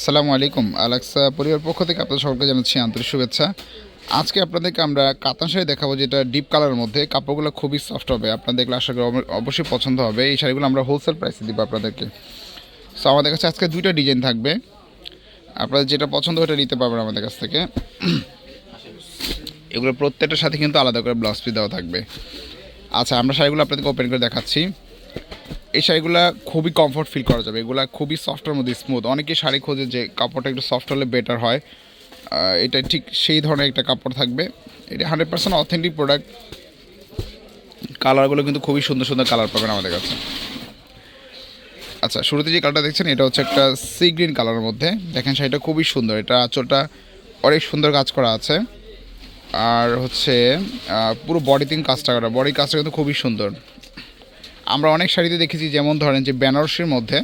আসসালামু আলাইকুম। আলাক্সা পরিবার পক্ষ থেকে আপনাদের সকলকে জানাচ্ছি আন্তরিক শুভেচ্ছা। আজকে আপনাদেরকে আমরা কাতান শাড়ি দেখাবো, যেটা ডিপ কালারের মধ্যে। কাপড়গুলো খুবই সফট হবে, আপনাদের দেখলে আশা করি অবশ্যই পছন্দ হবে। এই শাড়িগুলো আমরা হোলসেল প্রাইসে দিব আপনাদেরকে। সো আমাদের কাছে আজকে দুইটা ডিজাইন থাকবে। আপনাদের যেটা পছন্দ ওটা নিতে পারবেন আমাদের কাছ থেকে। এগুলো প্রত্যেকটার সাথে কিন্তু আলাদা করে ব্লাউজ পিস দেওয়া থাকবে। আচ্ছা আমরা শাড়িগুলো আপনাদেরকে ওপেন করে দেখাচ্ছি। এই শাড়িগুলো খুবই কমফোর্ট ফিল করা যাবে। এগুলো খুবই সফটের মধ্যে স্মুথ অনেকে শাড়ি খোঁজে যে কাপড়টা একটু সফট হলে বেটার হয়। এটা ঠিক সেই ধরনের একটা কাপড় থাকবে। এটা হান্ড্রেড পার্সেন্ট অথেন্টিক প্রোডাক্ট কালারগুলো কিন্তু খুবই সুন্দর সুন্দর কালার পাবেন আমাদের কাছে। আচ্ছা শুরুতে যে কালারটা দেখছেন, এটা হচ্ছে একটা সি গ্রিন কালারের মধ্যে। দেখেন শাড়িটা খুবই সুন্দর। এটা আঁচলটা অনেক সুন্দর কাজ করা আছে। আর হচ্ছে পুরো বডি বডিতে কাজটা করা। বডি কাজটা কিন্তু খুবই সুন্দর। আমরা অনেক শাড়িতে দেখেছি যেমন ধরেন যে বেনারসির মধ্যে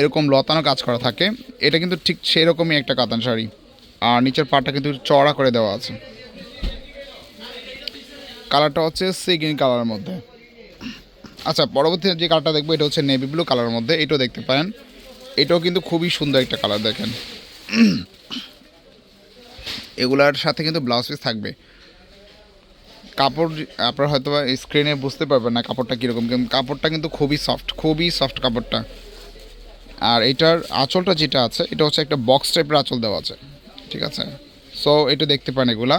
এরকম লতানো কাজ করা থাকে। এটা কিন্তু ঠিক সেরকমই একটা কাতান শাড়ি। আর নিচের পাটটা কিন্তু চড়া করে দেওয়া আছে। কালারটা হচ্ছে সি গ্রিন কালারের মধ্যে। আচ্ছা পরবর্তী যে কালারটা দেখব, এটা হচ্ছে নেভি ব্লু কালারের মধ্যে। এটাও দেখতে পারেন। এটাও কিন্তু খুবই সুন্দর একটা কালার দেখেন। এগুলার সাথে কিন্তু ব্লাউজ পিস থাকবে। কাপড়, আপনারা হয়তো স্ক্রিনে বুঝতে পারবেন না কাপড়টা কীরকম। কাপড়টা কিন্তু খুবই সফট খুবই সফট কাপড়টা। আর এটার আঁচলটা যেটা আছে, এটা হচ্ছে একটা বক্স টাইপের আঁচল দেওয়া আছে। ঠিক আছে? সো এটা দেখতে পান এগুলা।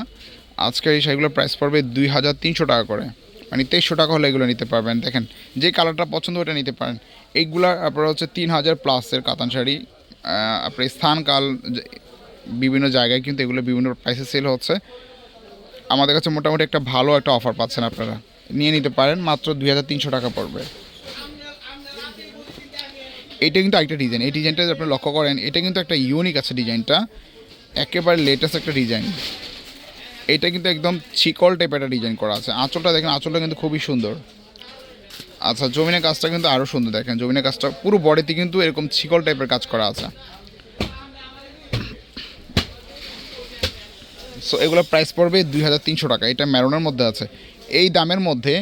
আজকের এই শাড়িগুলোর প্রাইস পড়বে দুই হাজার তিনশো টাকা করে। মানে তেইশশো টাকা হলে এগুলো নিতে পারবেন। দেখেন, যে কালারটা পছন্দ ওটা নিতে পারেন। এইগুলা আপনার হচ্ছে তিন হাজার প্লাসের কাতান শাড়ি। আপনার স্থান কাল বিভিন্ন জায়গায় কিন্তু এগুলো বিভিন্ন প্রাইসে সেল হচ্ছে। আমাদের কাছে মোটামুটি একটা ভালো একটা অফার পাচ্ছেন আপনারা। নিয়ে নিতে পারেন, মাত্র দুই হাজার তিনশো টাকা পড়বে। এটা কিন্তু একটা ডিজাইন এই ডিজাইনটা যদি আপনি লক্ষ্য করেন, এটা কিন্তু একটা ইউনিক আছে ডিজাইনটা একেবারে লেটেস্ট একটা ডিজাইন এটা কিন্তু একদম চিকল টাইপের একটা ডিজাইন করা আছে। আঁচলটা দেখেন, আঁচলটা কিন্তু খুবই সুন্দর। আচ্ছা জমিনের কাজটা কিন্তু আরও সুন্দর দেখেন। জমিনের কাজটা পুরো বডিতে কিন্তু এরকম চিকল টাইপের কাজ করা আছে। সো এগুলো প্রাইস পড়বে দুই হাজার তিনশো টাকা। এটা ম্যারনের মধ্যে আছে। এই দামের মধ্যে,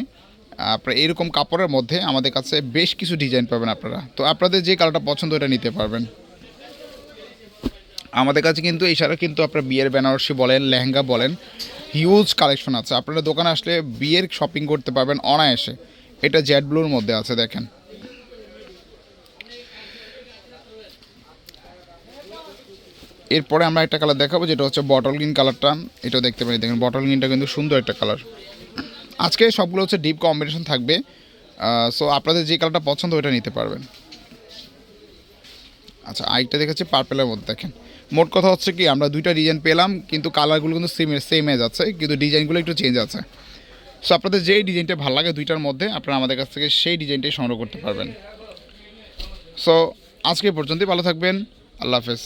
আপনার এরকম কাপড়ের মধ্যে আমাদের কাছে বেশ কিছু ডিজাইন পাবেন আপনারা। তো আপনাদের যে কালারটা পছন্দ এটা নিতে পারবেন। আমাদের কাছে কিন্তু, এছাড়া কিন্তু আপনার বিয়ের বেনারসি বলেন, লেহেঙ্গা বলেন হিউজ কালেকশন আছে। আপনারা দোকানে আসলে বিয়ের শপিং করতে পারবেন অনায়াসে। এটা জেড ব্লুর মধ্যে আছে, দেখেন। এরপরে আমরা একটা কালার দেখাবো, যেটা হচ্ছে বটল গ্রিন কালারটা এটাও দেখতে পারি, দেখেন বটল গ্রিনটা কিন্তু সুন্দর একটা কালার আজকে সবগুলো হচ্ছে ডিপ কম্বিনেশন থাকবে। সো আপনাদের যে কালারটা পছন্দ, ওইটা নিতে পারবেন। আচ্ছা আরেকটা দেখেছি পার্পেলের মধ্যে, দেখেন। মোট কথা হচ্ছে কি, আমরা দুইটা ডিজাইন পেলাম, কিন্তু কালারগুলো কিন্তু সেম সেম এজ আছে, কিন্তু ডিজাইনগুলো একটু চেঞ্জ আছে। সো আপনাদের যেই ডিজাইনটা ভালো লাগে, দুইটার মধ্যে, আপনারা আমাদের কাছ থেকে সেই ডিজাইনটাই সংগ্রহ করতে পারবেন। সো আজকে পর্যন্তই, ভালো থাকবেন, আল্লাহ হাফেজ।